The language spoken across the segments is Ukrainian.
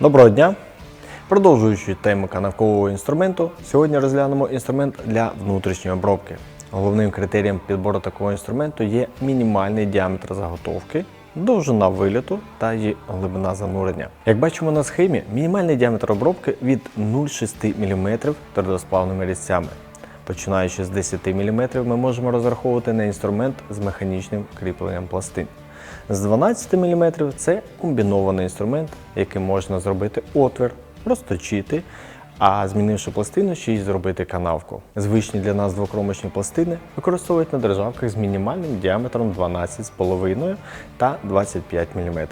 Доброго дня! Продовжуючи тему канавкового інструменту, сьогодні розглянемо інструмент для внутрішньої обробки. Головним критерієм підбору такого інструменту є мінімальний діаметр заготовки, довжина виліту та її глибина занурення. Як бачимо на схемі, мінімальний діаметр обробки від 0,6 мм твердосплавними різцями. Починаючи з 10 мм, ми можемо розраховувати на інструмент з механічним кріпленням пластин. З 12 мм це комбінований інструмент, яким можна зробити отвір, розточити, а змінивши пластину, ще й зробити канавку. Звичні для нас двокромочні пластини використовують на державках з мінімальним діаметром 12,5 та 25 мм.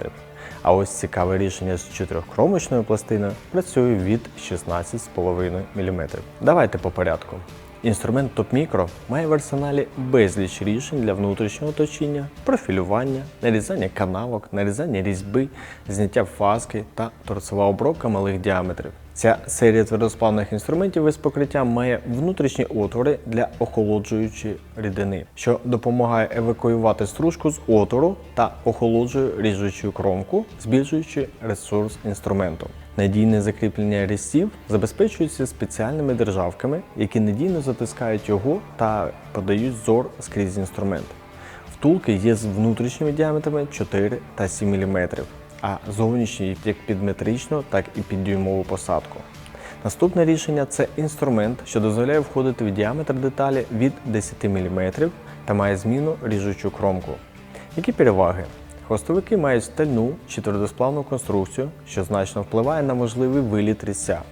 А ось цікаве рішення з чотирьохкромочною пластиною працює від 16,5 мм. Давайте по порядку. Інструмент Top Micro має в арсеналі безліч рішень для внутрішнього точіння, профілювання, нарізання канавок, нарізання різьби, зняття фаски та торцева обробка малих діаметрів. Ця серія твердосплавних інструментів із покриттям має внутрішні отвори для охолоджуючої рідини, що допомагає евакуювати стружку з отвору та охолоджує ріжучу кромку, збільшуючи ресурс інструменту. Надійне закріплення різців забезпечується спеціальними державками, які надійно затискають його та подають зор скрізь інструмент. Втулки є з внутрішніми діаметрами 4 та 7 мм, а зовнішні як під метричну, так і під дюймову посадку. Наступне рішення це інструмент, що дозволяє входити в діаметр деталі від 10 мм та має зміну ріжучу кромку. Які переваги? Хвостовики мають стальну чи твердосплавну конструкцію, що значно впливає на можливий виліт різця.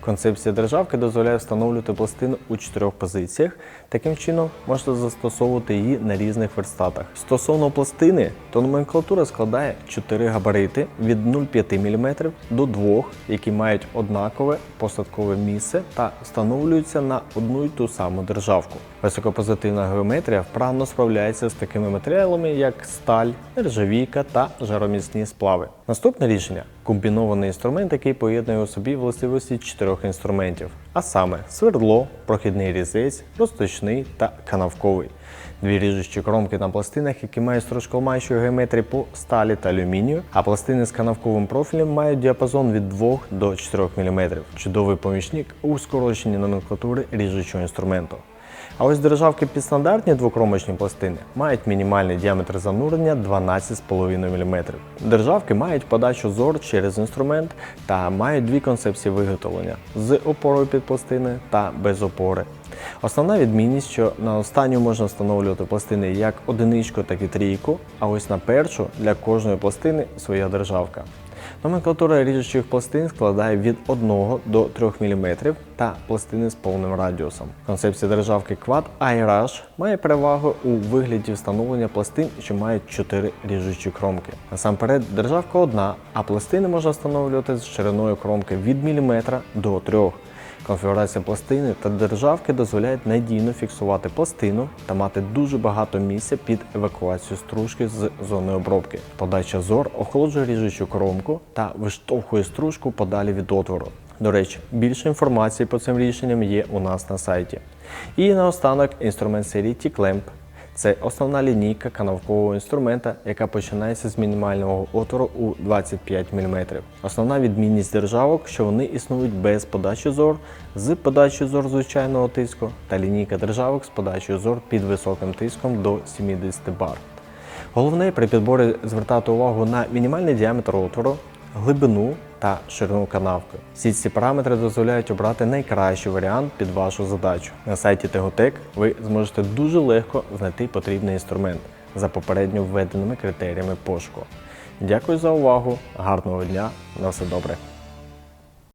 Концепція державки дозволяє встановлювати пластину у чотирьох позиціях. Таким чином можна застосовувати її на різних верстатах. Стосовно пластини, то номенклатура складає 4 габарити від 0,5 мм до 2, які мають однакове посадкове місце та встановлюються на одну й ту саму державку. Високопозитивна геометрія вправно справляється з такими матеріалами, як сталь, нержавійка та жароміцні сплави. Наступне рішення комбінований інструмент, який поєднує у собі властивості чотирьох інструментів, а саме свердло, прохідний різець, розточний та канавковий. Дві ріжучі кромки на пластинах, які мають стружкомаючу геометрію по сталі та алюмінію, а пластини з канавковим профілем мають діапазон від 2 до 4 мм. Чудовий помічник у скороченні номенклатури ріжучого інструменту. А ось державки під стандартні двокромочні пластини мають мінімальний діаметр занурення 12,5 мм. Державки мають подачу зор через інструмент та мають дві концепції виготовлення з опорою під пластини та без опори. Основна відмінність, що на останню можна встановлювати пластини як одиничку, так і трійку, а ось на першу для кожної пластини своя державка. Номенклатура ріжучих пластин складає від 1 до 3 мм та пластини з повним радіусом. Концепція державки Quad iRush має перевагу у вигляді встановлення пластин, що мають 4 ріжучі кромки. Насамперед, державка одна, а пластини можна встановлювати з шириною кромки від міліметра до 3 Конфігурація пластини та державки дозволяють надійно фіксувати пластину та мати дуже багато місця під евакуацію стружки з зони обробки. Подача зор охолоджує ріжучу кромку та виштовхує стружку подалі від отвору. До речі, більше інформації по цим рішенням є у нас на сайті. І наостанок інструмент серії T-Clamp. Це основна лінійка канавкового інструмента, яка починається з мінімального отвору у 25 мм. Основна відмінність державок, що вони існують без подачі зор, з подачею зор звичайного тиску та лінійка державок з подачею зор під високим тиском до 70 бар. Головне при підборі звертати увагу на мінімальний діаметр отвору, глибину та ширину канавки. Всі ці параметри дозволяють обрати найкращий варіант під вашу задачу. На сайті Tegotec ви зможете дуже легко знайти потрібний інструмент за попередньо введеними критеріями пошуку. Дякую за увагу, гарного дня, на все добре.